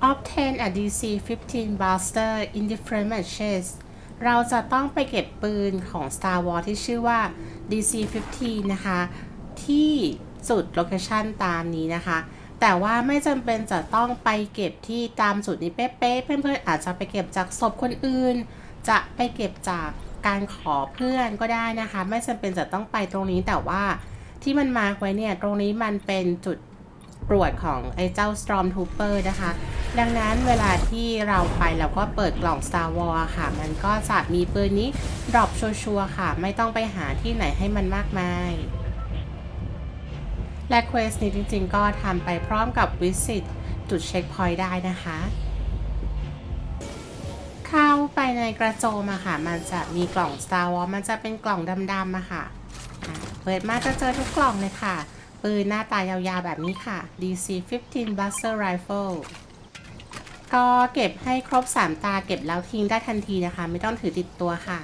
obtain a DC-15 blaster in different matches เราจะต้องไปเก็บปืนของ Star Wars ที่ชื่อว่า DC-15 นะคะ ที่จุดโลเคชันตามนี้นะคะ แต่ว่าไม่จำเป็นจะต้องไปเก็บที่ตามจุดนี้เป๊ะๆ เพื่อนๆอาจจะไปเก็บจากศพคนอื่น จะไปเก็บจากการขอเพื่อนก็ได้นะคะ ไม่จำเป็นจะต้องไปตรงนี้แต่ว่าที่มันมาไว้เนี่ย ตรงนี้มันเป็นจุด ตรวจของไอ้เจ้า Stormtrooper นะคะ ดังนั้นเวลาที่เราไปเราก็เปิดกล่อง Star Wars ค่ะ มันก็จะมีปืนนี้ดรอปชัวร์ค่ะ ไม่ต้องไปหาที่ไหนให้มันมากมายและเควสนี้จริงๆ ก็ทำไปพร้อมกับวิสิตจุดเช็คพอยต์ได้นะคะ เข้าไปในกระโจมอะค่ะ มันจะมีกล่อง Star Wars มันจะเป็นกล่องดำๆอะค่ะเปิดมาจะเจอทุกกล่องเลยค่ะ ปืนหน้าตายาวๆแบบนี้ค่ะ DC-15 Buster Rifle ก็เก็บให้ครบ 3 ตาเก็บแล้วทิ้งได้ทันทีนะคะ ไม่ต้องถือติดตัวค่ะ